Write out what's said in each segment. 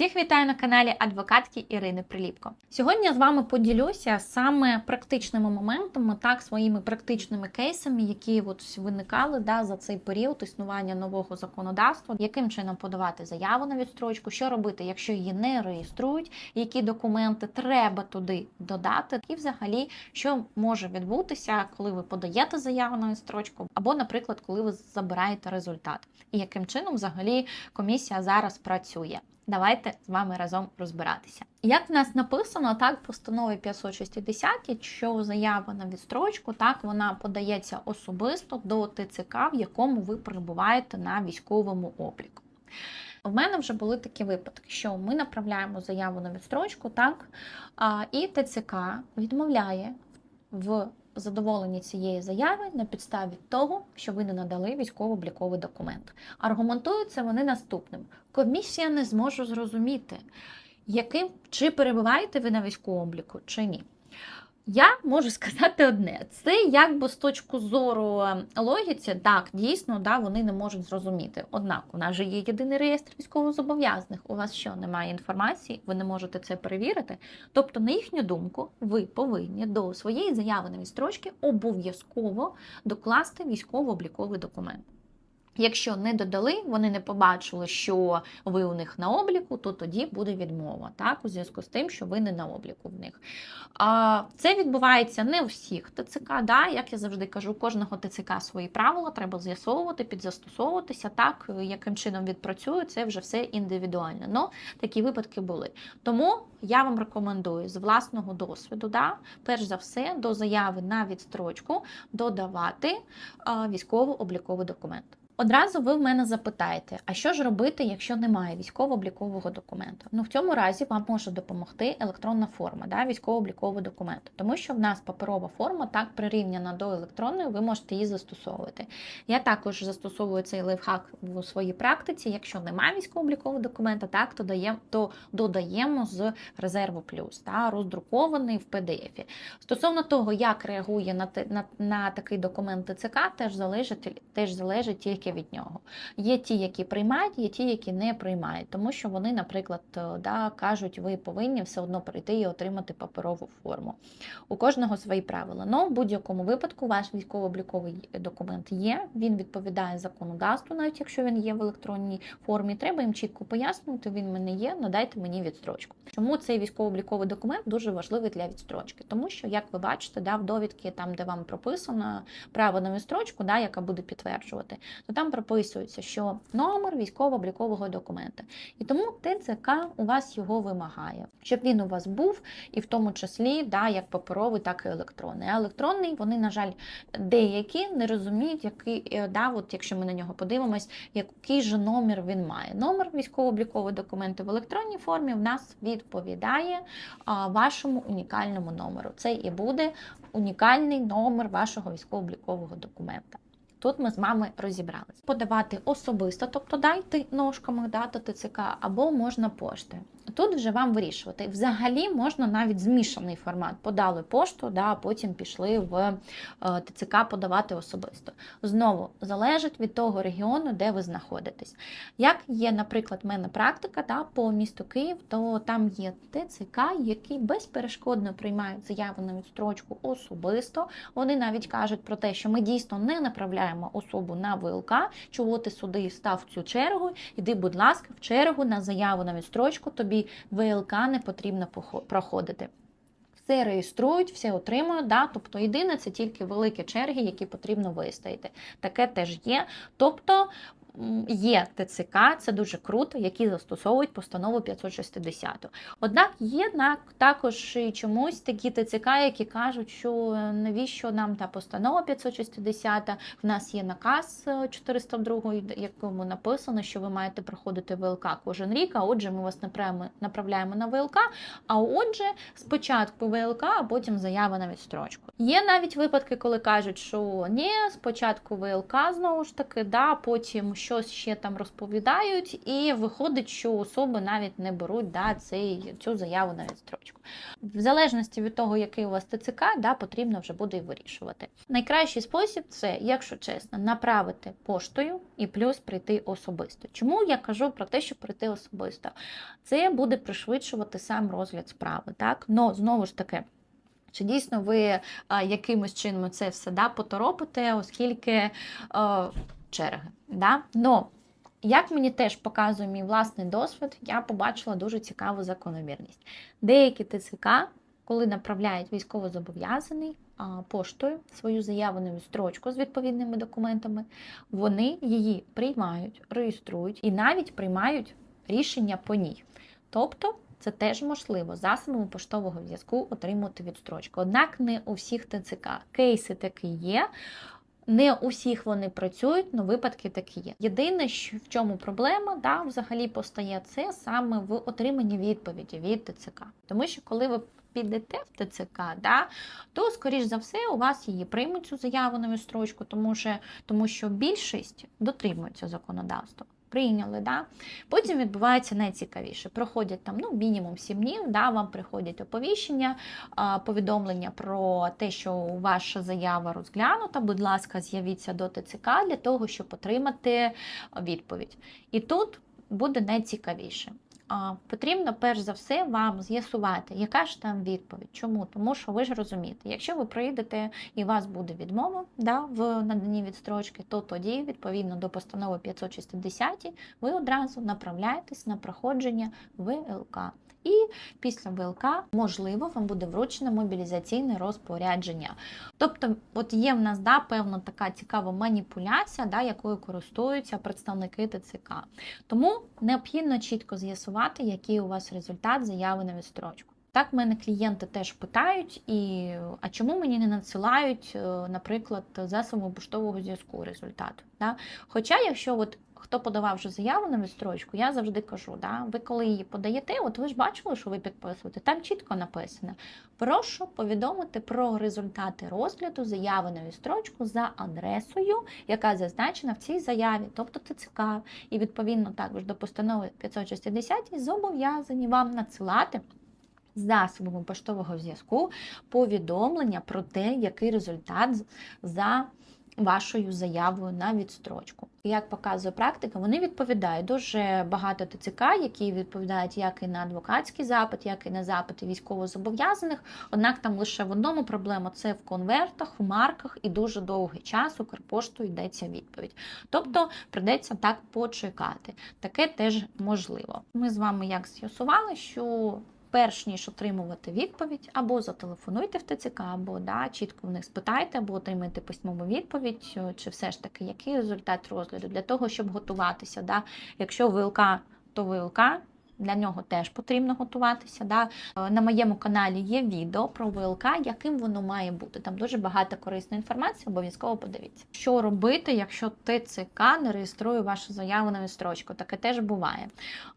Всіх вітаю на каналі адвокатки Ірини Приліпко. Сьогодні я з вами поділюся саме практичними моментами, так своїми практичними кейсами, які от виникали да, за цей період існування нового законодавства, яким чином подавати заяву на відстрочку, що робити, якщо її не реєструють, які документи треба туди додати, і взагалі що може відбутися, коли ви подаєте заяву на відстрочку, або, наприклад, коли ви забираєте результат, і яким чином взагалі комісія зараз працює. Давайте з вами разом розбиратися. Як в нас написано, так в постанові 560, що заява на відстрочку, так вона подається особисто до ТЦК, в якому ви перебуваєте на військовому обліку. В мене вже були такі випадки, що ми направляємо заяву на відстрочку, так, і ТЦК відмовляє в задоволенні цієї заяви на підставі того, що ви не надали військово-обліковий документ. Аргументуються вони наступним: комісія не зможе зрозуміти, яким чи перебуваєте ви на військовому обліку, чи ні. Я можу сказати одне: це якби з точки зору логіці, так, дійсно, да, вони не можуть зрозуміти. Однак, у нас же є єдиний реєстр військовозобов'язаних. У вас що немає інформації, ви не можете це перевірити. Тобто, на їхню думку, ви повинні до своєї заяви на відстрочки обов'язково докласти військово-обліковий документ. Якщо не додали, вони не побачили, що ви у них на обліку, то тоді буде відмова, так, у зв'язку з тим, що ви не на обліку в них. А, Це відбувається не у всіх ТЦК. Да? Як я завжди кажу, у кожного ТЦК свої правила треба з'ясовувати, підзастосовуватися, так, яким чином відпрацює, це вже все індивідуально. Но такі випадки були. Тому я вам рекомендую з власного досвіду, да, перш за все, до заяви на відстрочку додавати військово-обліковий документ. Одразу ви в мене запитаєте, а що ж робити, якщо немає військово-облікового документу? Ну в цьому разі вам може допомогти електронна форма, да, військово-облікового документу, тому що в нас паперова форма так прирівняна до електронної, ви можете її застосовувати. Я також застосовую цей лайфхак в своїй практиці. Якщо немає військово-облікового документа, так то даємо то додаємо з резерву плюс, та роздрукований в PDF. Стосовно того, як реагує на на, на такий документ ТЦК, теж залежить теж залежить тільки від нього. Є ті, які приймають, є ті, які не приймають, тому що вони, наприклад, да, кажуть, ви повинні все одно прийти і отримати паперову форму. У кожного свої правила. Но в будь-якому випадку ваш військово-обліковий документ є, він відповідає законодавству, навіть якщо він є в електронній формі. Треба їм чітко пояснити, він мене є, надайте мені відстрочку. Чому цей військово-обліковий документ дуже важливий для відстрочки? Тому що, як ви бачите, да, в довідки, там, де вам прописано право на відстрочку, да, яка буде підтверджувати, то там прописується, що номер військово-облікового документа. І тому ТЦК у вас його вимагає, щоб він у вас був, і в тому числі да, як паперовий, так і електронний. А електронний, вони, на жаль, деякі не розуміють, який, да, от якщо ми на нього подивимось, який же номер він має. Номер військово-облікового документу в електронній формі в нас відповідає вашому унікальному номеру. Це і буде унікальний номер вашого військово-облікового документа. Тут ми з вами розібралися. Подавати особисто, тобто дайте ножками дати ТЦК, або можна пошти. Тут вже вам вирішувати. Взагалі можна навіть змішаний формат. Подали пошту, да, а потім пішли в ТЦК подавати особисто. Знову залежить від того регіону, де ви знаходитесь. Як є, наприклад, в мене практика да, по місту Київ, то там є ТЦК, які безперешкодно приймають заяву на відстрочку особисто. Вони навіть кажуть про те, що ми дійсно не направляємо особу на ВЛК, чого ти сюди став в цю чергу. Іди, будь ласка, в чергу на заяву на відстрочку. Тобі ВЛК не потрібно проходити. Все реєструють, все отримують, да? тобто єдине це тільки великі черги, які потрібно вистояти. Таке теж є. Тобто є ТЦК, це дуже круто, які застосовують постанову 560. Однак є також і чомусь такі ТЦК, які кажуть, що навіщо нам та постанова 560, в нас є наказ 402, якому написано, що ви маєте проходити ВЛК кожен рік, а отже, ми вас направляємо на ВЛК, а отже, спочатку ВЛК, а потім заява на відстрочку. Є навіть випадки, коли кажуть, що ні, спочатку ВЛК знову ж таки, да, потім щось ще там розповідають, і виходить, що особи навіть не беруть да, цей, цю заяву на відстрочку. В залежності від того, який у вас ТЦК, да, потрібно вже буде і вирішувати. Найкращий спосіб це, якщо чесно, направити поштою і плюс прийти особисто. Чому я кажу про те, що прийти особисто? Це буде пришвидшувати сам розгляд справи. Так? Но знову ж таки. Чи дійсно ви а, якимось чином це все да, поторопите, оскільки а, черги. Да? Но, як мені теж показує мій власний досвід, я побачила дуже цікаву закономірність. Деякі ТЦК, коли направляють військовозобов'язаний поштою свою заяву на відстрочку з відповідними документами, вони її приймають, реєструють і навіть приймають рішення по ній. Тобто це теж можливо засобами поштового зв'язку отримувати відстрочку. Однак не у всіх ТЦК. Кейси такі є. Не у всіх вони працюють, але випадки такі є. Єдине, в чому проблема да, взагалі постає це саме в отриманні відповіді від ТЦК. Тому що коли ви підете в ТЦК, да, то, скоріш за все, у вас її приймуть цю заяву на відстрочку, тому що, тому що більшість дотримується законодавства. Прийняли, да? потім відбувається найцікавіше. Проходять там ну, мінімум 7 днів, да, вам приходять оповіщення, повідомлення про те, що ваша заява розглянута. Будь ласка, з'явіться до ТЦК для того, щоб отримати відповідь. І тут буде найцікавіше. Потрібно перш за все вам з'ясувати, яка ж там відповідь. Чому? Тому що ви ж розумієте, якщо ви приїдете і у вас буде відмова да, в наданні відстрочки, то тоді, відповідно до постанови 560, ви одразу направляєтесь на проходження ВЛК. І після ВЛК, можливо, вам буде вручено мобілізаційне розпорядження. Тобто, от є в нас да, певна така цікава маніпуляція, да, якою користуються представники ТЦК. Тому необхідно чітко з'ясувати, який у вас результат заяви на відстрочку. Так, мене клієнти теж питають, і а чому мені не надсилають, е, наприклад, засоби поштового зв'язку результату? Да? Хоча, якщо от хто подавав вже заяву на відстрочку, я завжди кажу, да, ви коли її подаєте, от ви ж бачили, що ви підписуєте, там чітко написано. Прошу повідомити про результати розгляду заяви на відстрочку за адресою, яка зазначена в цій заяві, тобто ТЦК. І відповідно також до постанови 560 зобов'язані вам надсилати. Засобами поштового зв'язку повідомлення про те, який результат за вашою заявою на відстрочку. Як показує практика, вони відповідають дуже багато ТЦК, які відповідають як і на адвокатський запит, як і на запити військовозобов'язаних. Однак там лише в одному проблема це в конвертах, в марках і дуже довгий час Укрпошту йдеться відповідь. Тобто придеться так почекати. Таке теж можливо. Ми з вами як з'ясували, що перш ніж отримувати відповідь, або зателефонуйте в ТЦК, або да, чітко в них спитайте, або отримайте письмову відповідь, чи все ж таки який результат розгляду для того, щоб готуватися. Да. Якщо ВЛК, то ВЛК. Для нього теж потрібно готуватися. Да? Е, на моєму каналі є відео про ВЛК, яким воно має бути. Там дуже багато корисної інформації, обов'язково подивіться. Що робити, якщо ТЦК не реєструє вашу заяву на відстрочку? Таке теж буває.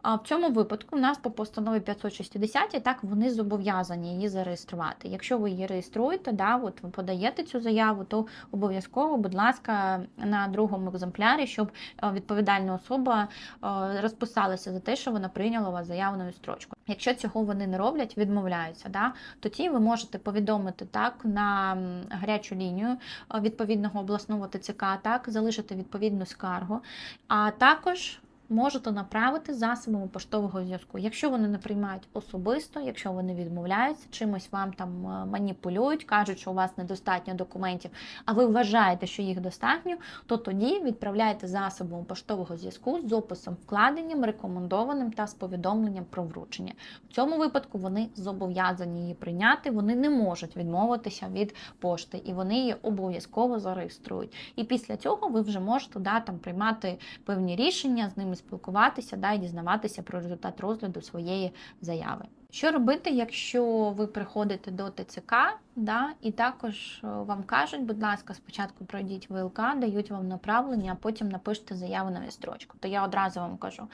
А в цьому випадку у нас по постанові 560 так вони зобов'язані її зареєструвати. Якщо ви її реєструєте, да, от ви подаєте цю заяву, то обов'язково, будь ласка, на другому екземплярі, щоб е, відповідальна особа е, розписалася за те, що вона прийняла вас заявною строчкою. Якщо цього вони не роблять, відмовляються, да, тоді ви можете повідомити так на гарячу лінію відповідного обласного ТЦК, так, залишити відповідну скаргу, а також можете направити засобами поштового зв'язку. Якщо вони не приймають особисто, якщо вони відмовляються, чимось вам там е, маніпулюють, кажуть, що у вас недостатньо документів, а ви вважаєте, що їх достатньо, то тоді відправляйте засобом поштового зв'язку з описом вкладенням, рекомендованим та з повідомленням про вручення. В цьому випадку вони зобов'язані її прийняти, вони не можуть відмовитися від пошти, і вони її обов'язково зареєструють. І після цього ви вже можете да, там приймати певні рішення з ними спілкуватися да, і дізнаватися про результат розгляду своєї заяви. Що робити, якщо ви приходите до ТЦК, да, і також е, вам кажуть, будь ласка, спочатку пройдіть ВЛК, дають вам направлення, а потім напишете заяву на відстрочку. То я одразу вам кажу: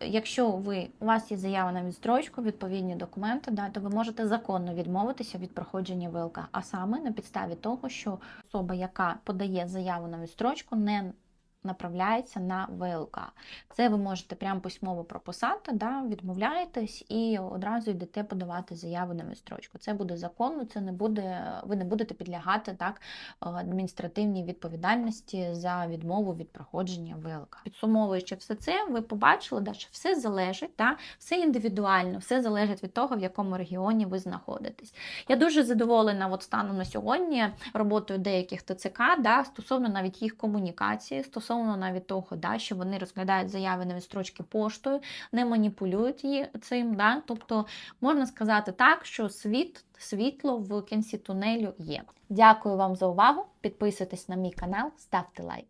якщо ви у вас є заява на відстрочку, відповідні документи, да, то ви можете законно відмовитися від проходження ВЛК, а саме на підставі того, що особа, яка подає заяву на відстрочку, не направляється на ВЛК. Це ви можете прямо письмово прописати, да, відмовляєтесь і одразу йдете подавати заяву на відстрочку. Це буде законно, це не буде, ви не будете підлягати так, адміністративній відповідальності за відмову від проходження ВЛК. Підсумовуючи все це, ви побачили, да, що все залежить, да, все індивідуально, все залежить від того, в якому регіоні ви знаходитесь. Я дуже задоволена от станом на сьогодні роботою деяких ТЦК, да, стосовно навіть їх комунікації, стосовно навіть того, да, що вони розглядають заяви на відстрочки поштою, не маніпулюють її цим. Да, тобто можна сказати так, що світ, світло в кінці тунелю є. Дякую вам за увагу. Підписуйтесь на мій канал, ставте лайки.